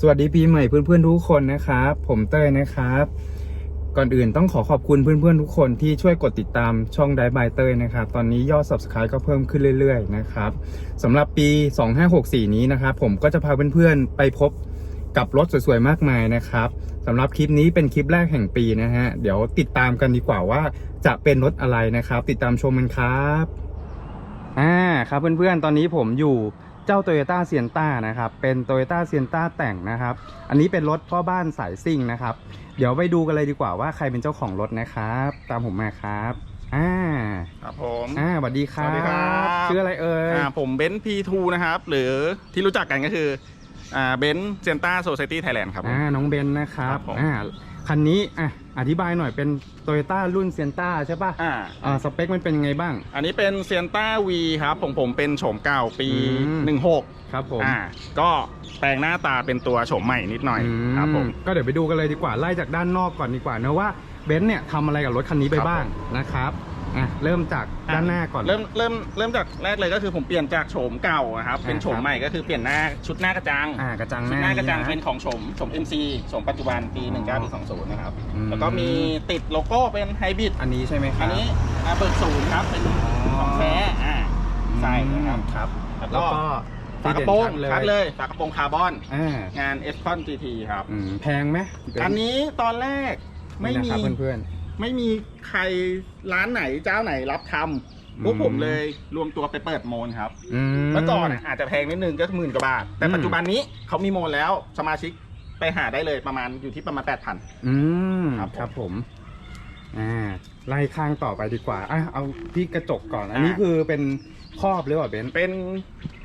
สวัสดีปีใหม่เพื่อนๆทุกคนนะครับ ผมเต้ยนะครับ ก่อนอื่นต้องขอขอบคุณเพื่อนๆทุกคนที่ช่วยกดติดตามช่องไดบายเต้ยนะครับ ตอนนี้ยอด subscribe ก็เพิ่มขึ้นเรื่อยๆนะครับสำหรับปี 2564 นี้นะครับ ผมก็จะพาเพื่อนๆไปพบกับรถสวยๆมากมายนะครับสำหรับคลิปนี้เป็นคลิปแรกแห่งปีนะฮะ เดี๋ยวติดตามกันดีกว่าว่าจะเป็นรถอะไรนะครับ ติดตามชมกันครับอ่าครับเพื่อนๆตอนนี้ผมอยู่ เจ้า Toyota s i e n t a นะครับ เป็น Toyota s i e n t a แต่งนะครับ อันนี้เป็นรถพ่อบ้านสายซิ่งนะครับ เดี๋ยวไปดูกันเลยดีกว่าว่าใครเป็นเจ้าของรถนะครับ ตามผมมาครับอ่าครับผมอ่าสวัสดีครับสวัสดีครับชื่ออะไรเอ่ยอ่าผมเบนซ์ P2 นะครับ หรือที่รู้จักกันก็คืออ่าเบนซ์เซนต้าโซ c i ตี้ไทยแลนด์ครับผมอ่าน้องเบนนะครับครับผมอ่าคันนี้อะ อธิบายหน่อยเป็น Toyota รุ่น s i e n t a ใช่ปะอ่า อ่าสเปคมันเป็นยังไงบ้าง อันนี้เป็นเซนต้าวีครับของผมเป็นโฉมเก่าปี อืม 16ครับผมอ่าก็แปลงหน้าตาเป็นตัวโฉมใหม่นิดหน่อยอืครับผม ก็เดี๋ยวไปดูกันเลยดีกว่าไล่จากด้านนอกก่อนดีกว่านะว่าเบนซ์เนี่ยทำอะไรกับรถคันนี้ไปครับบ้างนะครับ อะเริ่มจากด้านหน้าก่อน เริ่มเริ่มเริ่มจากแรกเลยก็คือผมเปลี่ยนจากโฉมเก่าอะครับอ่าเป็นโฉมครับใหม่ก็คือเปลี่ยนหน้าชุดหน้ากระจังอ่ากระจังหชุดน้าหน้ากระจังะเป็นของโฉมโฉม MC โฉมปัจจุบันปี19ปี20นะครับอืมแล้วก็มีติดโลโก้เป็นไฮบริดอันนี้ใช่ไหมครับอันนี้อ่าเบิกศูนย์ครับเป็นของแท้อ่าใช่นะครับครับ แล้วแล้วก็ก็ฝากระโปรงที่เด่นชัชัดดเลยฝากระโปรงคาร์บอนอ่างาน s c o n GT ครับอืมแพงไหมอันนี้ตอนแรกไม่นี่มีนะครับเพื่อน ไม่มีใครร้านไหนเจ้าไหนรับทำพวกอืมผมเลยรวมตัวไปเปิดโมนครับๆอืมเมื่อก่อนอะอาจจะแพงนิดนึงก็หมื่นกว่าบาท แต่อืมปัจจุบันนี้เขามีโมนแล้วสมาชิกไปหาได้เลยประมาณอยู่ที่ประมาณ 8,000 อืมครับผม ครับผมอ่าไล่ข้างต่อไปดีกว่าอะเอาที่กระจกก่อน อันนี้อ่าคือเป็นครอบหรือเปล่าเบนซ์เป็น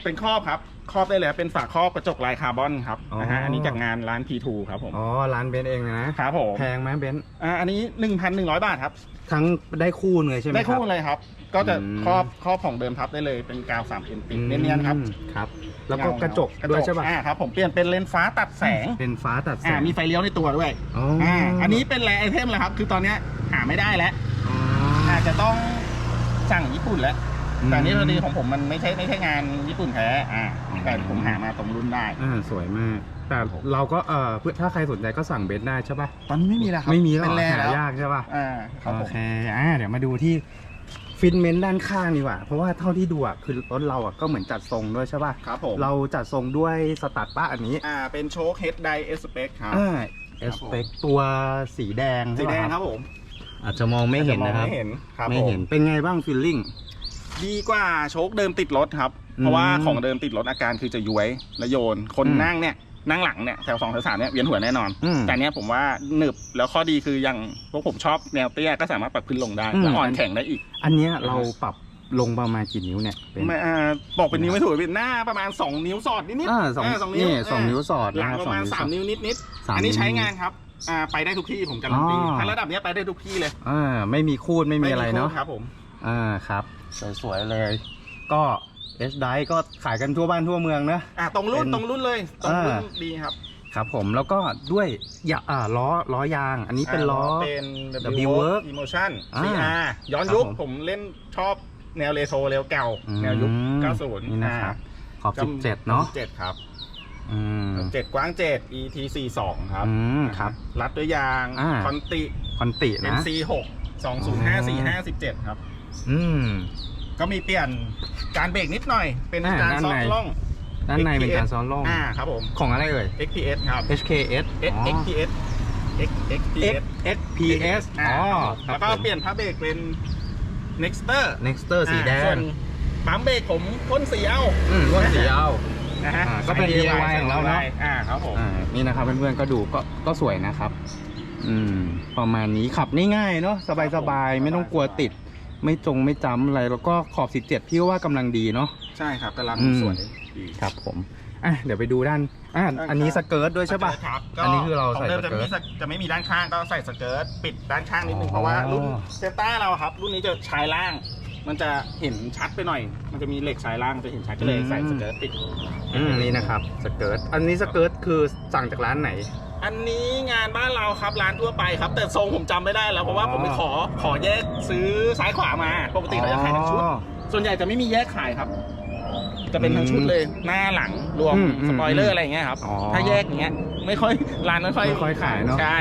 เป็นครอบครับ ครอบได้เลยเป็นฝาครอบกระจกลายคาร์บอนครับอ๋อ นะฮะอันนี้จากงานร้าน P2 ครับผมอ๋อร้านเบนซ์เองนะครับผมแพงไหมเบนซ์อ่าอันนี้ 1,100 บาทครับ ทั้งได้คู่เลยใช่ไหมได้ครับ คู่เลยครับ ก็จะอืม ครอบครอบของเดิมทับได้เลยเป็นกาว3เอ็นปิดเนียนๆครับอืมครับ แล้วก็กระจกด้วยใช่ป่ะอ่าครับผมเปลี่ยนเป็นเลนส์ฟ้าตัดแสงเป็นฟ้าตัดแสอ่างมีไฟเลี้ยวในตัวด้วยอ๋ออ่าอ่าอันนี้เป็นแรไอเทมเลยครับ คือตอนเนี้ยหาไม่ได้แล้ว อ๋ออาจจะต้องสั่งญี่ปุ่นแล้วอืม แต่อันนี้พอดีของผมมันไม่ใช่ไม่ใช่งานญี่ปุ่นแท้อ่าอืมแต่ผมหามาตรงรุ่นได้ อ่าสวยมาก แต่เราก็เออเพื่อถ้าใครสนใจก็สั่งเบนซ์ได้ใช่ป่ะ ตอนนี้ไม่มีแล้วครับไม่มีแล้วเป็นเหรแร่อแล้วหายากใช่ป่ะ อ่าครับผโอม เคอ่าเดี๋ยวมาดูที่ฟิตเมนต์ด้านข้างดีกว่า เพราะว่าเท่าที่ดูอะคือรถเราอะก็เหมือนจัดทรงด้วยใช่ป่ะ ครับผมเราจัดทรงด้วยสตัดป้าอันนี้ อ่าเป็นโชคเฮดไดเอสเปคครับ อ่าเอครับสผม เปคตัวสีแดงสีใช่แดปะงครับผมอาจจะมองไม่เห็นนะครับไม่เห็นครับไม่เห็น ผเป็นไงบ้างฟิลลิ่ง ดีกว่าโชคเดิมติดรถครับอืมเพราะว่าของเดิมติดรถอาการคือจะย้วยและโยน คนอืมนั่งเนี่ยนั่งหลังเนี่ยแถวสองแถวสามเนี่ยเวียนหัวแน่นอนอืมแต่เนี้ยผมว่าหนึบแล้วข้อดีคืออย่างพวกผมชอบแนวเตี้ยก็สามารถปรับขึ้นลงได้อืมและอ่อนแข็งได้อีก อันเนี้ยเราปรับลงประมาณกี่นิ้วเนี่ยเป็นไม่อ่าบอกเป็นนิ้วไม่ถูกเป็นหน้าประมาณ 2 นิ้วสอดนิดๆอ่าสองาสองนิ้วนี่สองนิ้วสอดหลังนะประมาณสองนิ้ว3นิ้วนิดสามๆอันนี้นิ้วใช้งานครับอ่าไปได้ทุกที่ผมการันตีอ๋อถ้าระดับเนี้ยไปได้ทุกที่เลยอ่าไม่มีคูดไม่มีอะไรเนาะโทษครับผมอ่าครับ สวยๆเลย ก็เอสไดก็ขายกันทั่วบ้านทั่วเมืองนะ อ่าตรงรุ่นเป็นตรงรุ่นเลยตรงรุ่นอ่า ดีครับครับผมแล้วก็ด้วยยาอ่าล้อล้อยาง อันนี้เป็นล้อเป็น W Work Emotion อ่า CR ย้อนครับยุคผมผมเล่นชอบแนวเรโทรเร็วเก่าแนวยุคอืม90นี่นะครับขอบอ่า17 เนาะ17ครับอืม7กว้าง7 ET 42ครับอืมครับ รัดด้วยยาง อ่า คอนติ คอนติเป็นนะ C6 205457ครับ อืม ก็มีเปลี่ยนการเบรกนิดหน่อย เป็นอ่าการด้านซ้อในมล่อง ด้านในเป็นการซ้อนล่องอ่าครับผม ของอะไรเอ่ย XPS ครับ HKS X อ๋อ XPS X XPS XPS อ๋อครัแล้บวก็ผม เปลี่ยนพระเบรกเป็น Nexter Nexter สีแดอ่าส่วงนปั๊มเบรกผมพ่นสีเอาอืมรุ่นสีเอา นะฮะอ่าก็เป็น DIY ของเราเนอะ อ่าครับผมอ่านี่นะครับเพื่อนๆก็ดูก็ก็สวยนะครับ อืม ประมาณนี้ขับง่ายๆเนาะสบายๆ ไม่ต้องกลัวติด ไม่จงไม่จำอะไร แล้วก็ขอบ 17 พี่ว่ากำลังดีเนาะ ใช่ครับกำลังอืม สวยดีครับผม อะเดี๋ยวไปดูด้านอะอันนี้สเกิร์ตด้วยใช่ปะ ครับอันนี้คือเราใส่ขงดิมสเกิร์ตจะไม่จะไม่มีด้านข้างก็ใส่สเกิร์ตปิดด้านข้างนิดนึง อ๋อ เพราะว่ารุ่นเซนต้าเราครับ รุ่นนี้จะชายล่าง มันจะเห็นชัดไปหน่อย มันจะมีเหล็กชายล่างจะเห็นชัดก็เลยใส่สเกิร์ตปิดอืมนี่นะครับสเกิร์ตอันนี้สเกิร์ตคือสั่งจากร้านไหน อันนี้งานบ้านเราครับร้านทั่วไปครับ แต่ทรงผมจำไม่ได้แล้วเพราะว่าอ๋อผมไปขอขอแยกซื้อซ้ายขวามาปกติเราจะขายทั้งชุดอ๋อส่วนใหญ่จะไม่มีแยกขายครับ จะเป็นทั้งชุดเลยหน้าหลังรวมอืมอืมสปอยเลอร์อะไรอย่างเงี้ยครับ อ๋อถ้าแยกอย่างเงี้ยไม่ค่อยร้านไม่ค่อยไม่ค่อยขายเนอะ ใช่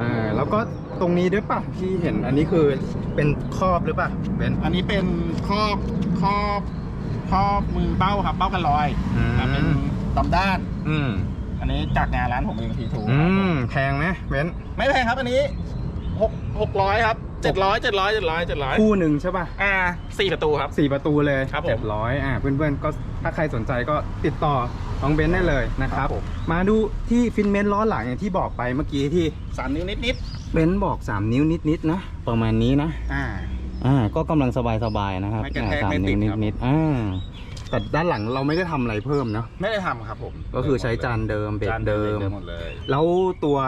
อ่าแล้วก็ ตรงนี้ด้วยป่ะที่เห็นอันนี้คือเป็นครอบหรือป่ะเบนซ์ อันนี้เป็นครอบครอบครอบมือเบ้าครับเบ้ากันลอยอืมอ่าเป็นลำด้าน อืมอันนี้จากงานร้านผมเองทีทูอืมแพงไหมเบนซ์ไม่แพงครับอันนี้หกหกร้อยครับ เจ็ดร้อยเจ็ดร้อยเจ็ดร้อยเจ็ดร้อยคู่หนึ่งใช่ป่ะอ่าสี่ประตูครับสี่ประตูเลยครับผมเจ็ดร้อยอ่าเพื่อนๆก็ถ้าใครสนใจก็ติดต่อน้องเบนซ์ได้เลยนะครับครับผมมาดูที่ฟินเมนต์ล้อหลังอย่างที่บอกไปเมื่อกี้ที่สามนิ้วนิดเบนซ์บอก3นิ้วนิดๆนะประมาณนี้นะๆอ่าอ่าก็กำลังสบายๆนะครับไม่กระแทกอ่าสามไม่ตินิ้ดวครับนิดๆอ่า แต่ด้านหลังเราไม่ได้ทำอะไรเพิ่มเนาะไม่ได้ทำครับผมก็คือใช้จานเดิมเบรกจานเดิมหมดเลยแล้วตัว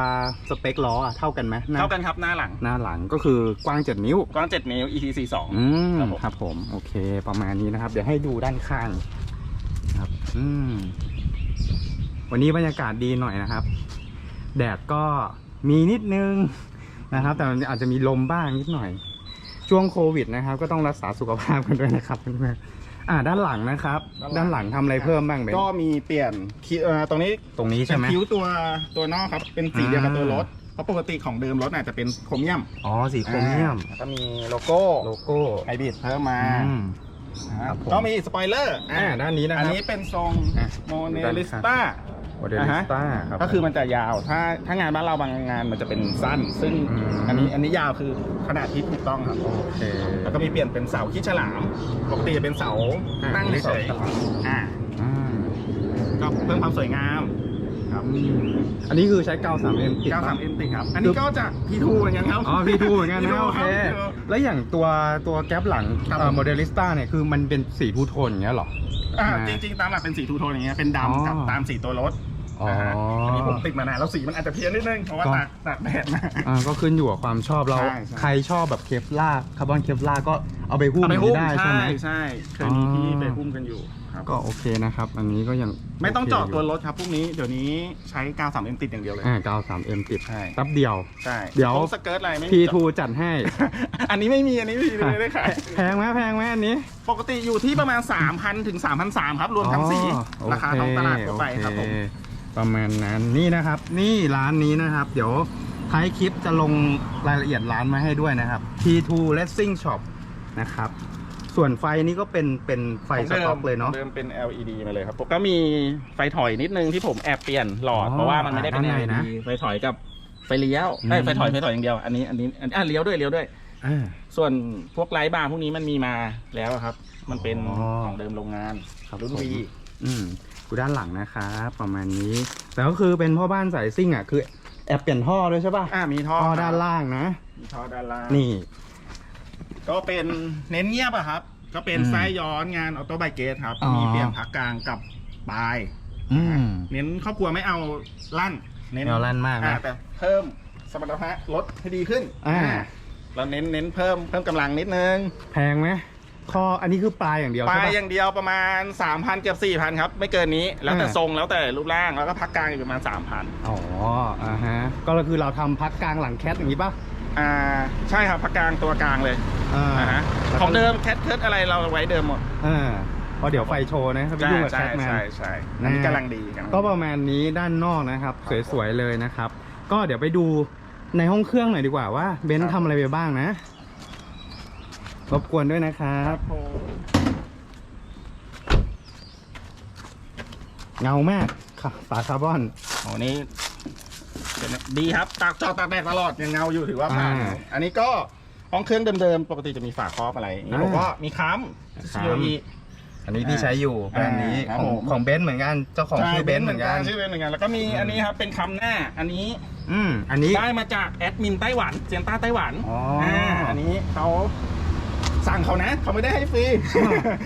สเปคล้ออะเท่ากันไหมหเท่ากันครับหน้าหลังหน้าหลังก็คือกว้าง 7 นิ้ว กว้าง7นิ้ว ETC 2อืมครับผม ครับผม โอเค ประมาณนี้นะครับ เดี๋ยวให้ดูด้านข้างครับอืมวันนี้บรรยากาศดีหน่อยนะครับ แดดก็มีนิดนึงนะครับ แต่มันอาจจะมีลมบ้างนิดหน่อย ช่วงโควิดนะครับ ก็ต้องรักษาสุขภาพกันด้วยนะครับเพื่อนๆ อ่าด้านหลังนะครับ ด้านหลังทำอะไรเพิ่มบ้างเบน ก็มีเปลี่ยนคิวเอ่อตรงนี้ตรงนี้เป็ใช่นไหมคิ้วตัวตัวนอกครับ เป็นสีเดียวกับอ่าตัวรถ เพราะปกติของเดิมรถอาจจะเป็นโครเมียมอ๋อสีโครเมียม อ่าแล้วก็มีโลโก้โลโก้ไฮบริดเพิ่มมาอืม ครับผม ก็มีสปอยเลอร์อ่าด้านนี้นะคอันรับนี้เป็นทรงอะ โมเนลิสต้า โมเดลิสต้าครับ ก็คือมันจะยาว ถ้าถ้างานบ้านเราบางงานมันจะเป็นสั้น ซึ่งอืม อันนี้อันนี้ยาวคือขนาดที่ถูกต้องครับ โอเคแล้วก็มีเปลี่ยนเป็นเสาขี้ฉลาม ปกติจะเป็นเสาอะตั้งเฉยเสาฉลามๆอ่าอ่าก็เพิ่มความสวยงามครับอันนี้คือใช้กาว 3M ติดปะ 93 m ติครับ อันนี้ก็จาก P2 เหมือนกันครับ อ๋อ P2 เหมือนกันนะ P2 โอเครับ P2 แล้วอย่างตัวตัวแก๊ปหลังครับ โมเดลิสต้าเนี่ยคือมันเป็นสีทูโทนอย่างเงี้ยเหรอ อ่าอ่าจริงๆ ตามหลักเป็นสีทูโทนอย่างเงี้ยเป็นอ๋อดำกับตามสีตัวรถ อ๋อนะฮะอันนี้ผมติดมานานแล้วสีมันอาจจะเพี้ยนนิดนึงเพราะว่าก็ ตากตากแดดมา อ่าก็ขึ้นอยู่กับความชอบเราใช่ใช่ ใครชอบแบบเคฟล่าคาร์บอนเคฟล่าก็เอาไปหุ้มเอาไปหุ้มได้ใช่ใช่ไหม ใช่เคยมีที่อ๋อ ไปหุ้มกันอยู่ครับก็โอเคนะครับ อันนี้ก็ยังไม่ต้องเจาะโคยู่ตัวรถครับพวกนี้เดี๋ยวนี้ใช้กาว 3M ติดอย่างเดียวเลย อ่ากาว 3M ติดใช่ แป๊บเดียว ใช่เดี๋ยว พกสเกิร์ตอะไรไม่มี P2 จัดให้ อันนี้ไม่มีอันนี้ไม่มีไม่ได้ขายแพงไหมแพงไหมอันนี้ ปกติอยู่ที่ประมาณ 3,000ถึง3,300ครับรวมทั้งสีอ๋อราคาท้องตลาดทั่วไปครับผม โอเค ประมาณนั้นนี่นะครับ นี่ร้านนี้นะครับ เดี๋ยวท้ายคลิปจะลงรายละเอียดร้านมาให้ด้วยนะครับ T2 Racing Shop นะครับ ส่วนไฟนี่ก็เป็นเป็นไฟสต็อกเลยเนาะ เดิมเป็น LED มาเลยครับผมก็มีไฟถอยนิดนึงที่ผมแอบเปลี่ยนหลอด อ๋อเพราะว่ามันไม่ได้เป็น ด้านใน LED นะ ไฟถอยกับไฟเลี้ยวเอ้ยอืมไฟถอยไฟถอยอย่างเดียว อันนี้อันนี้อันอะเลี้ยวด้วยเลี้ยวด้วย อ่า ส่วนพวกไลท์บาร์พวกนี้มันมีมาแล้วอะครับ มันเป็นอ๋อของเดิมโรงงานครับรุ่นผม วี อืมกูด้านหลังนะครับประมาณนี้ แต่ก็คือเป็นพ่อบ้านสายซิ่งอะคือแอบเปลี่ยนท่อด้วยใช่ป่ะอ่ามีท่อท่อครับด้านล่างนะ มีท่อด้านล่างนี่ ก็เป็นเน้นเงียบอะครับ ก็เป็นอืมไส้ย้อนงานออโต้ไบเกตครับ อ๋อ มีเปลี่ยนพักกลางกับปลาย อืม เน้นครอบครัวไม่เอาลั่น เน้นไม่เอาลั่นมากนะอ่แต่เพิ่มสมรรถนะลดให้ดีขึ้นอ่า เราเน้นเน้นเพิ่มเพิ่มกำลังนิดนึง แพงไหม ข้ออันนี้คือปลายอย่างเดียวปลาใช่ยป่ะอย่างเดียวประมาณ 3,000เกือบ4,000ครับไม่เกินนี้แล้วแต่อ่าทรงแล้วแต่รูปร่างแล้วก็พักกลางอยู่ประมาณ 3,000อ๋ออ่าฮะก็คือเราทำพักกลางหลังแคทอย่างนี้ป่ะอ่าใช่ครับพักกลางตัวกลางเลยอ่าอ่าฮะของเดิมแคทเคิร์ดอะไรเราไว้เดิมหมดอ่าเพราะเดี๋ยวไฟโชว์นะครับไปใช่ยุ่งกับแคใช่ทแมน ใช่ใช่อันนี้นะกำลังดีกำลังดี ก็ประมาณนี้ด้านนอกนะครับสวยๆเลยนะครับ ก็เดี๋ยวไปดูในห้องเครื่องหน่อยดีกว่าว่าเบนซ์ทำอะไรไปบ้างนะ รบกวนด้วยนะครับโอ้เงามากค่ะฝาคาร์บอนโหนี่เป็นดีครับตากจอตากแดดตลอดยังเงาอยู่ถือว่าผ่านอ่าอันนี้ก็ห้องเครื่องเดิมๆปกติจะมีฝาครอบอะไรอย่างนี้อ่า ผมก็มีค้ค้ำำ COE อันนี้ที่ใช้อยู่แบรนด์นี้อ่าครับของผม ของเบนซ์เหมือนกันเจ้าของชื่อเบนซ์เหมือนกัน ชื่อเบนซ์เหมือนกันแล้วก็มีอืมอันนี้ครับเป็นคำหน้า อันนี้อืมอันนี้ ได้มาจากแอดมินไต้หวันเซียนต้าไต้หวันอ๋ออ่าอันนี้เขา สั่งเขานะ เขาไม่ได้ให้ฟรี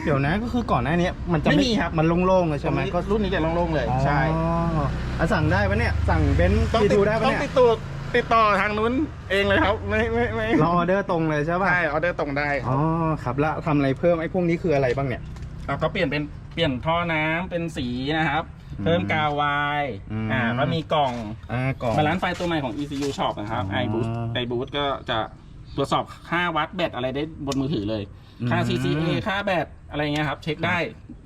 เดี๋ยวนะก็คือก่อนหน้านี้มันจะไม่มีครับ มันโล่งๆเลยใช่ไหมก็รุ่นนี้จะโล่งๆเลย ใช่อ๋ออะสั่งได้ปะเนี่ย สั่งเบนซ์ต้องที่ติดดูได้ปะต้องเนี่ติยดต่อติดต่อทางนู้นเองเลยครับ ไม่ไม่ไม่เราออเดอร์ตรงเลยใช่ป่ะใช่ออเดอร์ตรงได้คอ๋รัอบครับแล้วทำอะไรเพิ่มไอ้พวกนี้คืออะไรบ้างเนี่ยเราก็เปลี่ยนเป็นเปลี่ยนท่อน้ำเป็นสีนะครับอืมเพิ่มกาววายอืมอ่าก็มีกล่องอ่ากล่องบาลานซ์ไฟตัวใหม่ของ ECU Shop นะครับอ๋อ i boost i boost ก็จะ ตรวจสอบค่าวัดแบตอะไรได้บนมือถือเลย ค่าอืม CCA ค่าแบตอะไรเงี้ยครับ เช็คได้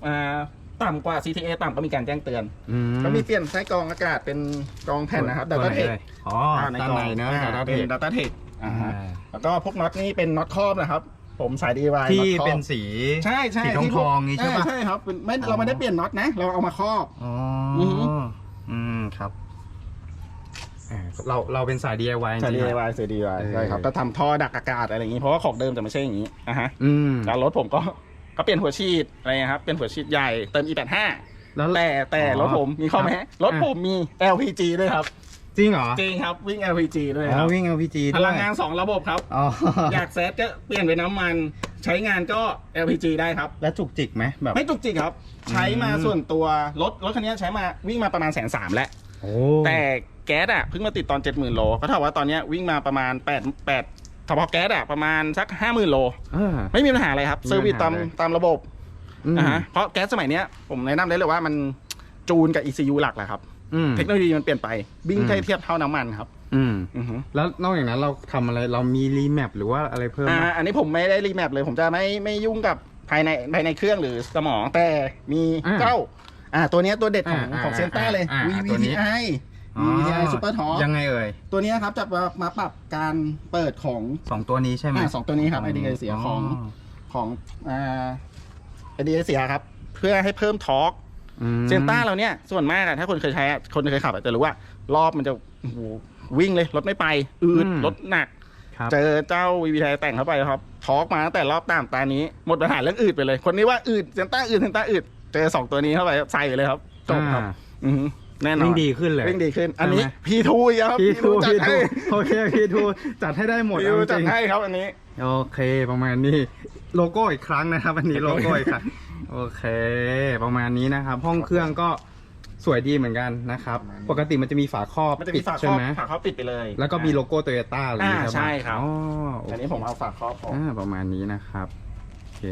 อ่าต่ำกว่า CTA ต่ำก็มีการแจ้งเตือน อืมก็มีเปลี่ยนไส้กรองอากาศเป็นกรองแผ่นนะครับ ตัว Data ไห Tech เลยอ๋อด้านในเนอะอ่า Data เป็น Tech Data Tech อ่าฮะอ่าแล้วก็พวกน็อตนี่เป็นน็อตครอบนะครับ ผมสาย DIY ที่น็อตครอบเป็นสี ใช่ใช่สีทองที่พทวกองนี้ใช่ปะ ใช่ครับเป็นไม่อ๋อเราไม่ได้เปลี่ยนน็อตนะ เราเอามาครอบ อ๋ออหืออืมครับ อ่าเราเราเป็นสาย DIY สายจริงๆอะ DIY สาย DIY เออใช่ครับก็ทำท่อดักอากาศอะไรอย่างนี้ เพราะว่าของเดิมจะไม่ใช่อย่างนี้อะฮะอืม แล้วรถผมก็ ก็เปลี่ยนหัวฉีดอะไรเงี้ยครับ เป็นหัวฉีดใหญ่เติม E85 แล้วแต่แต่อ๋อรถผมมีข้อแม้ครับรถผมมี LPG ด้วยครับ จริงเหรอจริงครับวิ่ง LPG ด้วยอ๋คอรับวิ่ง LPG พด้วยลังงาน2ระบบครับ อ๋ออยากเซตก็เปลี่ยนเป็นน้ำมัน ใช้งานก็ LPG ได้ครับ แล้วจุกจิกไหมแบบ ไม่จุกจิกครับ ใช้มาอืม ส่วนตัวรถรถคันนี้ใช้มาวิ่งมาประมาณแสนสามแล้ว โอ้แต่ แก๊สอะเพิ่งมาติดตอน 70,000โลก็เท่ากับว่าตอนเนี้ยวิ่งมาประมาณ8 8เฉพาะแก๊สอะประมาณสัก 50,000โลอ่า ไม่มีปัญหาอะไรครับไม่มีเซอร์วิสตามปัญหาเลย ตามระบบอืมนะฮะเพราะแก๊สสมัยเนี้ยผมแนะนำได้เลยว่ามันจูนกับ ECU หลักแหละครับ อืม เทคโนโลยีมันเปลี่ยนไปวิ่งอืม ได้เทียบเท่าน้ำมันครับอืม อือฮึ แล้วนอกจากนั้นเราทำอะไรเรามีรีแมปหรือว่าอะไรเพิ่มอ่าไหมอันนี้ผมไม่ได้รีแมปเลย ผมจะไม่ไม่ยุ่งกับภายในภายในเครื่องหรือสมองแต่มีอ่าเจ้า อ่าตัวเนี้ยตัวเด็ดของอ่าของเซนต้าเลย อ่าอ่าตัวนี้ VVTi อ๋อ VVTi Super Torque ยังไงเอ่ย ตัวเนี้ยครับจะมามาปรับการเปิดของสองตัวนี้ใช่ไหมอ่าสองตัวนี้ครับไอเดียเสียของของอ่าไอเดียเสียครับ เพื่อให้เพิ่มทอร์กอืมเซนต้าเราเนี่ยส่วนมากอะถ้าคนเคยใช้อะคนเคยขับอะจะรู้ว่ารอบมันจะโอ้โหวิ่งเลยรถไม่ไป อืดรถหนักครับเจอเจ้าวีวีไทยแต่งเข้าไปครับทอร์กมาตั้งแต่รอบตามตานี้หมดปัญหาเรื่องอืดไปเลย คนนี้ว่าอืดเซนต้าอืดเซนต้าอืดเจอสองตัวนี้เข้าไปใส่เลยครับจบครับอ่าอือหือ แน่นอนวิ่งดีขึ้นเลย วิ่งดีขึ้น อันนี้ใช่ไหม พีทูครับพี่ทูจัดพี่ให้ทูโอเคพี่ทูจัดให้ได้หมดพีเอาทูจจัดริงให้ครับอันนี้ โอเคประมาณนี้โลโก้อีกครั้งนะครับ อันนี้โลโก้อีกครั้งโอเค ประมาณนี้นะครับ ห้องเครื่องก็สวยดีเหมือนกันนะครับ ประมาณนี้ ปกติมันจะมีฝาครอบมันจะปิมีดฝาคใช่รอบไหมฝาครอบปิดไปเลยแล้วก็มีโลโก้โตโยต้าอะไรอย่างนี้อ่าใช่ไหมใช่ครับอ๋อโออันเคนี้ผมเอาฝาครอบออก อ่าประมาณนี้นะครับ โอเค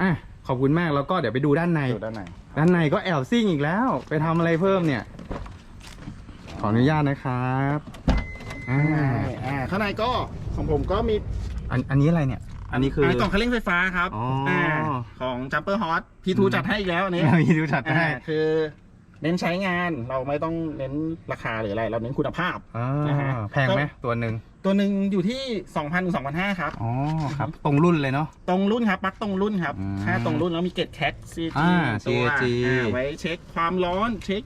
อะ ขอบคุณมากแล้วก็เดี๋ยวไปดูด้านใน ดูด้านในด้านในก็แอลซิ่งอีกแล้ว ไปทำอะไรเพิ่มเนี่ย ขออนุญาตนะครับอ่าอ่าข้างในก็ของผมก็มีอันอันนี้อะไรเนี่ย อันนี้คือนกล่องคันเร่งไฟฟ้าครับอ๋ออ่าของ Jumper Hot พีทูจัดให้อีกแล้วอันนี้ มีดูจัดให้อ่าคือเน้นใช้งานเราไม่ต้องเน้นราคาหรืออะไร เราเน้นคุณภาพ อ่านะฮะ แพงไหมตัวหนึ่ง ตัวหนึ่งอยู่ที่2,000ถึง2,500ครับ อ๋อครับ ตรงรุ่นเลยเนาะ ตรงรุ่นครับปลั๊กตรงรุ่นครับอืมแค่ตรงรุ่นแล้วมีเกตแคค CG อ่าตัว CAG อ่าไว้เช็คความร้อนเช็ค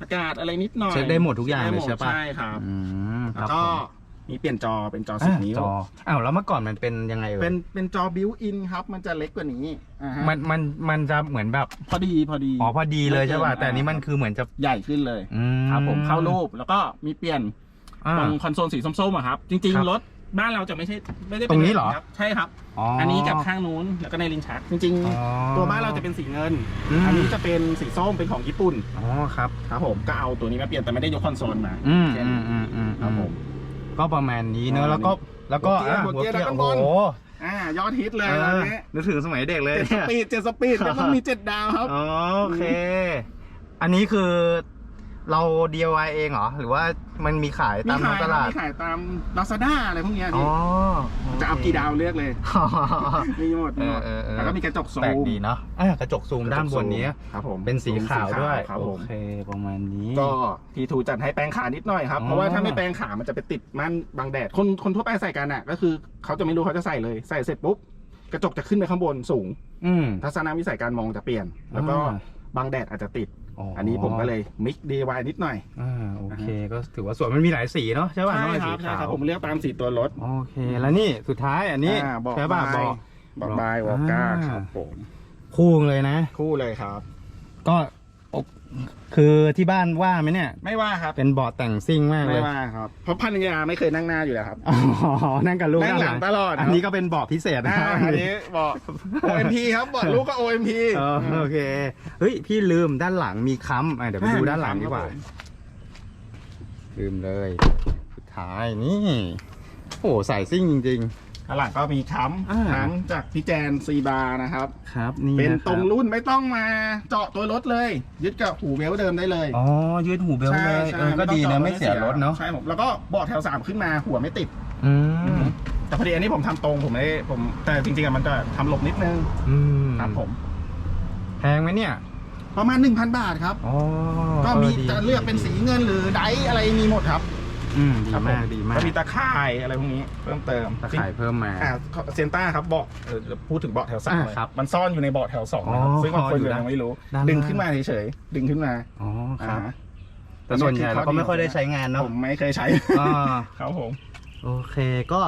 อากาศอะไรนิดหน่อยเช็คได้หมดทุกอย่างเลยได้หมดใช่ปะ ใช่ครับ อืมคแล้รับวก็ผมมีเปลี่ยนจอเป็นจอสิบอะนิ้ว จออ้าวแล้วเมื่อก่อนมันเป็นยังไงเอ่ยเป็นเป็นจอบิวอินครับ มันจะเล็กกว่านี้อ่าฮะมันมันมันจะเหมือนแบบพอดีพอดี อ๋อพอดีเลยใช่ป่ะไม่เกิน แต่อันนี้มันคือเหมือนจะ ใหญ่ขึ้นเลย อืมครับผมเข้ารูปแล้วก็มีเปลี่ยน อ่า ตรงคอนโซลสีส้มๆอะครับจริงครับๆรถบ้านเราจะไม่ใช่ไม่ได้เป็ตรงนี้เหรอ คบใช่ครับอ๋ออัอันนี้กับข้างนู้นแล้วก็ในลิ้นชักจริง อ๋อ ๆ ตัวบ้านเราจะเป็นสีเงิน อืมอันนี้จะเป็นสีส้มเป็นของญี่ปุ่นอ๋อครับ ครับผมก็เอาตัวนี้มาเปลี่ยนแต่ไม่ได้ยกคอนโซลมา อืมแค่อืนี้มอืมอืมครับผม ก็ประมาณนี้เนประอะมาณนี้แล้วก็แล้วก็หัวเกียร์อะหัวเกียร์โอ้ด้านบนโหอ่ายอดฮิตเลยเอตอนอนี้นึกถึงสมัยเด็กเลยเจ็ดสปีดเจ็ดสปีดแล้วมันมีเจ็ดดาวครับ อ๋อโอเค อันนี้คือ เรา DIY เองเหรอ หรือว่ามันมีขายตามท้องตลาด มีขายตามลาซาด้าอะไรพวกเนี้ยอ๋พี่อจะเอากี่ดาวเลือกเลยมีหมดมีหมดเออเออเออ แล้วก็มีกระจกซูมแปลกดีเนาะอะกระจกซูมด้านบนนี้ ครับผมเป็นสีขาวด้วย ครับผมโอเค ประมาณนี้ ก็ทีทูจัดให้แปรงขานิดหน่อยครับ อ๋อ เพราะว่าถ้าไม่แปรงขามันจะไปติดม่านบังแดด คนคนทั่วไปใส่กันอะ ก็คือเขาจะไม่รู้เขาจะใส่เลย ใส่เสร็จปุ๊บ กระจกจะขึ้นไปข้างบนสูง อืม ทัศนวิสัยการมองจะเปลี่ยน แล้วก็อ่า บังแดดอาจจะติด อันนี้ผมก็เลยมิกดีวายนิดหน่อยอ่าโอเค ก็ถือว่าสวยมันมีหลายสีเนาะใช่ป่ะใช่นอกจากคสีรับใช่ขาครับวผมเลือกตามสีตัวรถ โอเค แล้วนี่สุดท้ายอันนี้อ่าบอกใช่ป่ะบายบอกบอกบายวอลก้าอ่าครับผมคู่เลยนะ คู่เลยครับ ก็อก คือที่บ้านว่าไหมเนี่ย ไม่ว่าครับ เป็นเบาะแต่งซิ่งมากเลไม่ยว่าครับ เพราะภรรยาไม่เคยนั่งหน้าอยู่แล้วครับ อ๋อนั่งกับลูกนั่งด้านหหลัลังงตลอดครับ อันนี้ก็เป็นเบาะพิเศษนะอ่าครับอันนี้บอก OMP ครับบอกลูกก็ OMP เออโอเคเฮ้ยพี่ลืมด้านหลังมีค้ำอะเดี๋ยวไปดูด้านหลังดีกว่า ลืมเลย สุดท้ายนี่ โอ้ใส่ซิ่งจริง ข้างหลังก็มีค้อ่าำค้ำจากพี่แจนซีบาร์นะครับๆครับนี่เป็นนะคบตรงรุ่นไม่ต้องมาเจาะตัวรถเลย ยึดกับหูเวลเดิมได้เลยอ๋อยืดหูเบลเลยใช่เออก็ต้งดีนะจาไม่เสียรถเนาะใช่ผมแล้วก็เบาะแถวสามขึ้นมาหัวไม่ติด อืมแต่พอดีอันนี้ผมทำตรงผมไม่ได้ผมแต่จริงๆอะมันจะทำหลบนิดนึงอืมครับผม แพงไหมเนี่ยประมาณ 1,000 บาทครับ อ๋อก็มีดีจะเลือกเป็นสีเงินหรือไดร์อะไรมีหมดครับ อืมดีครับมากดีมากก็มีตะข่ายอะไรพวกนี้เพิ่มเติมตะข่ายเพิ่มมา อ่าเซนต้าครับเบาะเออเดี๋ยวพูดถึงเบาะแถวสามอ่าเลยครับมันซ่อนอยู่ในเบาะแถวสองนะครับอ๋อซึ่งบางคนอยู่ด้านยังไม่รู้ ด้านดึงล่างขึ้นมาเฉยๆดึงขึ้นมาอ๋อครับ อ่า แต่ส่วนใหญ่เราก็ไม่ค่อยได้ใช้งานเนาะผมไม่เคยใช้ อ่า ครับผม โอเคก็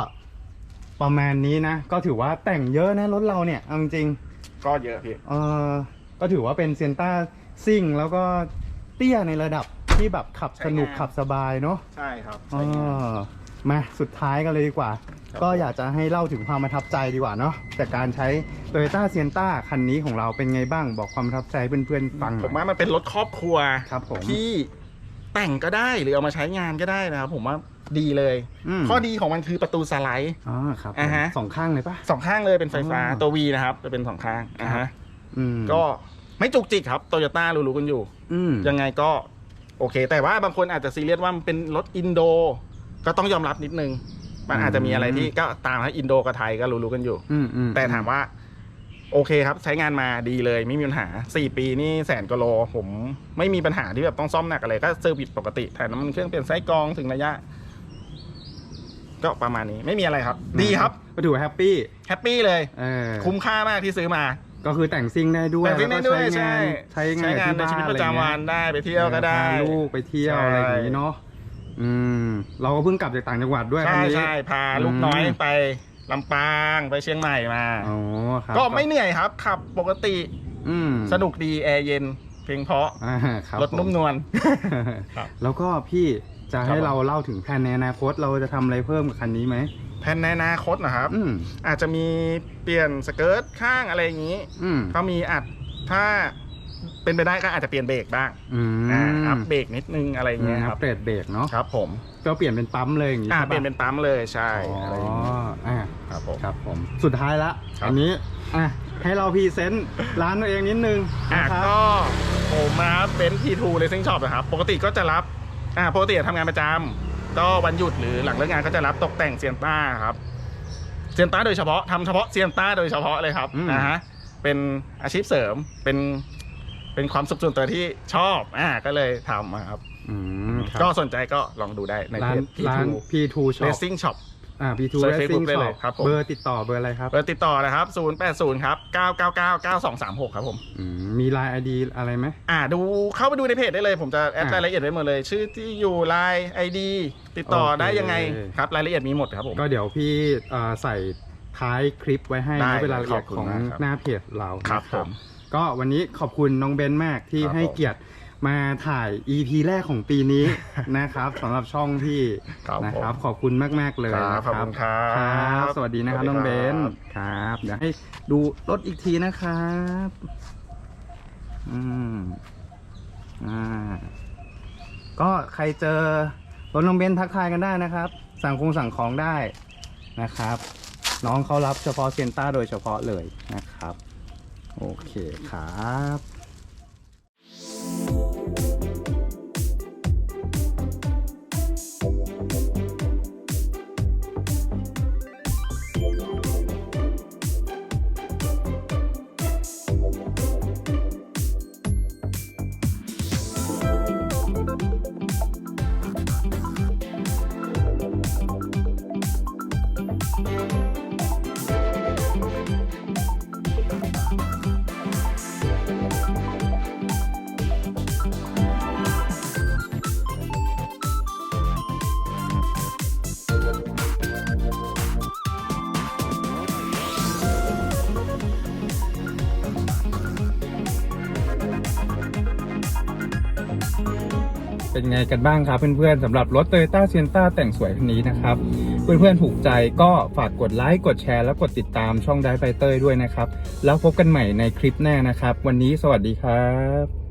ประมาณนี้นะ ก็ถือว่าแต่งเยอะนะรถเราเนี่ยเอาจริงก็เยอะพี่ ๆเออก็ถือว่าเป็นเซนต้าซิ่งแล้วก็เตี้ยในระดับ ที่แบบขับสนุกขับสบายเนาะใช่ครับเออมาสุดท้ายกันเลยดีกว่า ครับก็อยากจะให้เล่าถึงความประทับใจดีกว่าเนาะแต่การใช้ Toyota s i e n t a คันนี้ของเราเป็นไงบ้าง บอกความประทับใจให้เพื่อนๆฟังหผน่อมยว่ามันเป็นรถครอบครัว ครับผม ที่แต่งก็ได้หรือเอามาใช้งานก็ได้นะครับผมว่าดีเลยมข้อดีของมันคือประตูสไลด์ อ๋อครับผมอ่าฮะ สองข้างเลยปะ สองข้างเลยเป็นไฟฟ้าอ๋อ ตัว V นะครับ จะเป็นสองข้างอ่าฮะอืมก็ไม่จุกจิกครับโตโยต้ารู้ๆกันอยู่ อืมยังไงก็ โอเค แต่ว่าบางคนอาจจะซีเรียสว่ามันเป็นรถอินโด ก็ต้องยอมรับนิดนึง มันอาจจะมีอะไรที่ก็ตามให้อินโดกับไทยก็รู้ๆกันอยู่ อืมอืมแต่ถามว่า โอเคครับ ใช้งานมาดีเลยไม่มีปัญหา4ปีนี่แสนกว่าโล ผมไม่มีปัญหาที่แบบต้องซ่อมหนักอะไรก็เซอร์วิสปกติถ่ายน้ำมันเครื่องเปลี่ยนไส้กรองถึงระยะ ก็ประมาณนี้ไม่มีอะไรครับ ดีครับก็ถือว่าแฮปปี้แฮปปี้เลย เออ คุ้มค่ามากที่ซื้อมา ก็คือแต่งซิ่งได้ด้วยแต่ที่แล้ได้ก็ด้วยใช้ใช่งานใช้งานใช้งานในชีวิตประจำวันได้ไปเที่ยวก็ได้ พาลูกไปเที่ยวใช่ อะไรอย่างนี้เนาะอืม เราก็เพิ่งกลับจากต่างจังหวัดด้วยใช่คันนี้ ใช่พาลูกน้อยไปลำปางไปเชียงใหม่มา อ๋อครับก็ไม่เหนื่อยครับ ขับปกติอืมสนุกดีแอร์เย็น เพลงเพราะอ่าครับรถนุ่มผ นวล ครับแล้วก็พี่จะคให้รับผม เราเล่าถึงแผนในอนาคตเราจะทำอะไรเพิ่มกับคันนี้ไหม แผนในอนาคตนะครับ อืม อาจจะมีเปลี่ยนสเกิร์ตข้างอะไรอย่างนี้อืมเขามีอัดถ้าเป็นไปได้ก็อาจจะเปลี่ยนเบรกบ้างอืมอ่าอัพเบรกนิดนึงอะไรอย่างอืเงี้มยอัครัปบเกรดเบรกเนาะครับผมก็เปลี่ยนเป็นปั๊มเลยอย่างนี้อ่าใช่ปะเปลี่ยนเป็นปั๊มเลยใช่อ๋ออะไรอย่างนี้อ่าครับผม ครับผมสุดท้ายละครับ อันนี้อะให้เราพรีเซนต์ร้านตัวเองนิดนึงอะนะครับ ก็ผมนะครับเป็น P2 Racing Shop นะครับ ปกติก็จะรับอ่าปกติทำงานประจำ ก็วันหยุดหรือหลังเลิกงานก็จะรับตกแต่งเซียนต้าครับเซียนต้าโดยเฉพาะทำเฉพาะเซียนต้าโดยเฉพาะเลยครับอืม นะฮะเป็นอาชีพเสริมเป็นเป็นความสุขส่วนตัวที่ชอบอ่าก็เลยทำมาครับ อืมครับก็สนใจก็ลองดูได้ในร้าเพนจ ร้าน P2 P2 Shop Racing Shop อ่า P2 เซิร์ช Racing Facebook ได้เลย Shop ครับผม เบอร์ติดต่อเบอร์อะไรครับเบอร์ติดต่อนะครับ 080 ครับ 999 9236 ครับผม อืมมีไลน์ไอดีอะไรไหม อ่าดูเข้าไปดูในเพจได้เลย ผมจะแอดอ่ารายละเอียดไว้หมดเลย ชื่อที่อยู่ไลน์ไอดีติดต่อโอเค ได้ยังไงครับรายละเอียดมีหมดครับผม ก็เดี๋ยวพี่เอ่อใส่ท้ายคลิปไว้ให้ได้นะเป็นรายละเอียดขอบคุณของมากครับหน้าเพจเราครับนะผมก็วันนี้ขอบคุณน้องเบนซ์มากที่ครับให้ผม เกียรติ มาถ่าย EP แรกของปีนี้ นะครับสำหรับช่องพี่ครับนะครับ ผมขอบคุณมาก ๆ เลยครับนะขอบคุณครับครับ สวัสดีนะครับสวัสดีน้องเบนครับซ์ครับเดี๋ยวให้ดูรถอีกทีนะครับอืมอ่าก็ใครเจอรถน้องเบนซ์ทักทายกันได้นะครับ สั่งคงสั่งของได้นะครับ น้องเขารับเฉพาะเซยนต้าโดยเฉพาะเลยนะครับ โอเคครับ ไงกันบ้างครับเพื่อนๆสำหรับรถ Toyota s i e n t a แต่งสวยคันนี้นะครับ เพื่อนๆถูกใจก็ฝากกดไลค์กดแชร์แล้วกดติดตามช่องได้ไฟเตอร์ด้วยนะครับ แล้วพบกันใหม่ในคลิปหน้านะครับ วันนี้สวัสดีครับ